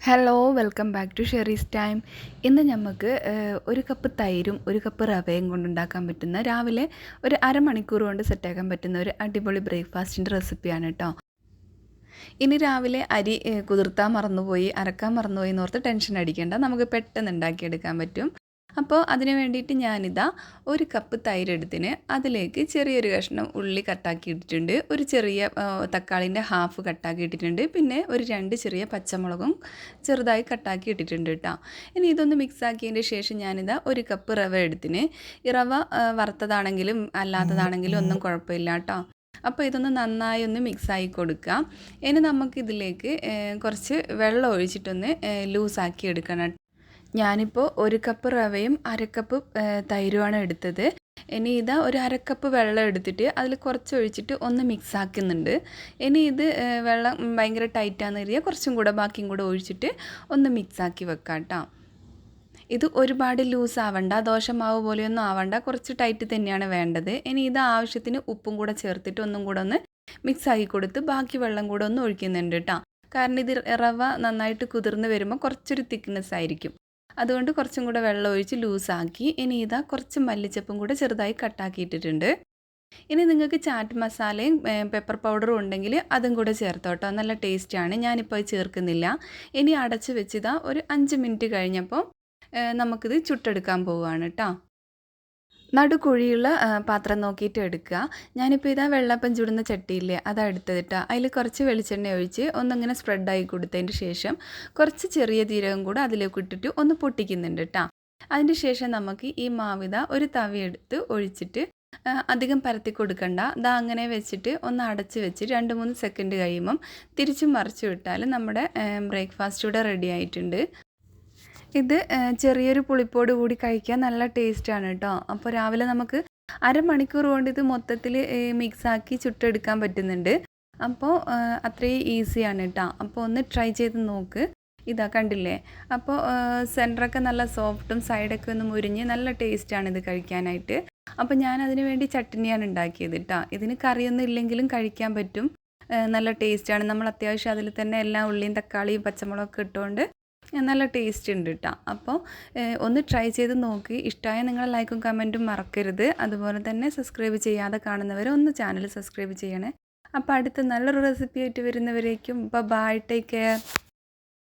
Hello welcome back to Sherry's time ഇന്ന് നമുക്ക് ഒരു കപ്പ് തൈരും ഒരു കപ്പ് റവയും കൊണ്ടുണ്ടാക്കാൻ പറ്റുന്ന രാവിലെ ഒരു അരമണിക്കൂർ കൊണ്ട് സെറ്റാക്കാൻ പറ്റുന്ന ഒരു അടിപൊളി ബ്രേക്ക്ഫാസ്റ്റിന്റെ റെസിപ്പിയാണ് കേട്ടോ ഇനി രാവിലെ അരി കുതിർത്താൻ മറന്നുപോയി അരക്കാൻ മറന്നുപോയി എന്നോർത്ത് ടെൻഷൻ അടിക്കേണ്ട. നമുക്ക് പെട്ടെന്ന് ഉണ്ടാക്കിയെടുക്കാൻ പറ്റും. അപ്പോൾ അതിനു വേണ്ടിയിട്ട് ഞാനിതാ ഒരു കപ്പ് തൈരെടുത്തിന് അതിലേക്ക് ചെറിയൊരു കഷ്ണം ഉള്ളി കട്ടാക്കി ഇട്ടിട്ടുണ്ട് ഒരു ചെറിയ തക്കാളിന്റെ ഹാഫ് കട്ടാക്കി ഇട്ടിട്ടുണ്ട് പിന്നെ ഒരു രണ്ട് ചെറിയ പച്ചമുളകും ചെറുതായി കട്ടാക്കി ഇട്ടിട്ടുണ്ട് കേട്ടോ ഇനി ഇതൊന്ന് മിക്സ് ആക്കിയതിന്റെ ശേഷം ഞാനിതാ ഒരു കപ്പ് റവ എടുത്തിന്. ഈ റവ വറുത്തതാണെങ്കിലും അല്ലാത്തതാണെങ്കിലും ഒന്നും കുഴപ്പമില്ല കേട്ടോ അപ്പോൾ ഇതൊന്ന് നന്നായി ഒന്ന് മിക്സ് ആയി കൊടുക്കുക ഇനി നമുക്കിതിലേക്ക് കുറച്ച് വെള്ളം ഒഴിച്ചിട്ടൊന്ന് ലൂസാക്കി എടുക്കണം ഞാനിപ്പോൾ ഒരു കപ്പ് റവയും അരക്കപ്പ് തൈരുമാണ് എടുത്തത്. ഇനി ഇതാ ഒരു അരക്കപ്പ് വെള്ളം എടുത്തിട്ട് അതിൽ കുറച്ച് ഒഴിച്ചിട്ട് ഒന്ന് മിക്സ് ആക്കുന്നുണ്ട്. ഇനി ഇത് വെള്ളം ഭയങ്കര ടൈറ്റാന്ന് കരുതിയാൽ കുറച്ചും കൂടെ ബാക്കിയും കൂടെ ഒഴിച്ചിട്ട് ഒന്ന് മിക്സ് ആക്കി വെക്കാം കേട്ടോ ഇത് ഒരുപാട് ലൂസ് ആവണ്ട ദോശമാവ് പോലെയൊന്നും ആവണ്ട കുറച്ച് ടൈറ്റ് തന്നെയാണ് വേണ്ടത്. ഇനി ഇത് ആവശ്യത്തിന് ഉപ്പും കൂടെ ചേർത്തിട്ട് ഒന്നും കൂടെ ഒന്ന് മിക്സ് ആക്കി കൊടുത്ത് ബാക്കി വെള്ളം കൂടെ ഒന്ന് ഒഴിക്കുന്നുണ്ട് കേട്ടോ കാരണം ഇത് റവ നന്നായിട്ട് കുതിർന്ന് വരുമ്പോൾ കുറച്ചൊരു തിക്നെസ് ആയിരിക്കും. അതുകൊണ്ട് കുറച്ചും കൂടെ വെള്ളം ഒഴിച്ച് ലൂസാക്കി. ഇനി ഇതാ കുറച്ച് മല്ലിച്ചപ്പും കൂടെ ചെറുതായി കട്ടാക്കിയിട്ടിട്ടുണ്ട്. ഇനി നിങ്ങൾക്ക് ചാറ്റ് മസാലയും പെപ്പർ പൗഡറും ഉണ്ടെങ്കിൽ അതും കൂടെ ചേർത്തോട്ടോ. നല്ല ടേസ്റ്റാണ് ഞാനിപ്പോൾ ചേർക്കുന്നില്ല. ഇനി അടച്ച് വെച്ചിതാ ഒരു അഞ്ച് മിനിറ്റ് കഴിഞ്ഞപ്പോൾ നമുക്കിത് ചുട്ടെടുക്കാൻ പോവുകയാണ് കേട്ടോ നടുക്കുഴിയുള്ള പാത്രം നോക്കിയിട്ട് എടുക്കുക. ഞാനിപ്പോൾ ഇതാ വെള്ളപ്പം ചുടുന്ന ചട്ടിയില്ലേ അതാ എടുത്തതിട്ട്. അതിൽ കുറച്ച് വെളിച്ചെണ്ണ ഒഴിച്ച് ഒന്നിങ്ങനെ സ്പ്രെഡായി കൊടുത്തതിന് ശേഷം കുറച്ച് ചെറിയ ജീരകം കൂടെ അതിലേക്ക് ഇട്ടിട്ട് ഒന്ന് പൊട്ടിക്കുന്നുണ്ട് കേട്ടോ അതിന് ശേഷം നമുക്ക് ഈ മാവിത ഒരു തവി എടുത്ത് ഒഴിച്ചിട്ട് അധികം പരത്തി കൊടുക്കണ്ട. ഇതാ അങ്ങനെ വെച്ചിട്ട് ഒന്ന് അടച്ച് വെച്ച് രണ്ട് മൂന്ന് സെക്കൻഡ് കഴിയുമ്പം തിരിച്ചും മറിച്ചു വിട്ടാൽ നമ്മുടെ ബ്രേക്ക്ഫാസ്റ്റ് ഇവിടെ റെഡി ആയിട്ടുണ്ട്. ഇത് ചെറിയൊരു പുളിപ്പോട് കൂടി കഴിക്കാൻ നല്ല ടേസ്റ്റാണ് കേട്ടോ. അപ്പോൾ രാവിലെ നമുക്ക് അരമണിക്കൂർ കൊണ്ട് ഇത് മൊത്തത്തിൽ മിക്സാക്കി ചുട്ടെടുക്കാൻ പറ്റുന്നുണ്ട്. അപ്പോൾ അത്രയും ഈസിയാണ് കേട്ടോ. അപ്പോൾ ഒന്ന് ട്രൈ ചെയ്ത് നോക്ക്. ഇതാ കണ്ടില്ലേ? അപ്പോൾ സെന്ററൊക്കെ നല്ല സോഫ്റ്റും സൈഡൊക്കെ ഒന്ന് മുരിഞ്ഞ് നല്ല ടേസ്റ്റാണ് ഇത് കഴിക്കാനായിട്ട്. അപ്പോൾ ഞാൻ അതിന് വേണ്ടി ചട്ടിനിയാണ് ഉണ്ടാക്കിയത് കേട്ടോ. ഇതിന് കറിയൊന്നും ഇല്ലെങ്കിലും കഴിക്കാൻ പറ്റും. നല്ല ടേസ്റ്റാണ്. നമ്മൾ അത്യാവശ്യം അതിൽ തന്നെ എല്ലാ ഉള്ളിയും തക്കാളിയും പച്ചമുളകൊക്കെ ഇട്ടുകൊണ്ട് നല്ല ടേസ്റ്റ് ഉണ്ട് കേട്ടോ അപ്പോൾ ഒന്ന് ട്രൈ ചെയ്ത് നോക്കി. ഇഷ്ടമായ നിങ്ങൾ ലൈക്കും കമന്റും മറക്കരുത്. അതുപോലെ തന്നെ സബ്സ്ക്രൈബ് ചെയ്യാതെ കാണുന്നവർ ഒന്ന് ചാനൽ സബ്സ്ക്രൈബ് ചെയ്യണേ. അപ്പോൾ അടുത്ത നല്ലൊരു റെസിപ്പി ആയിട്ട് വരുന്നവരേക്കും. Bye take care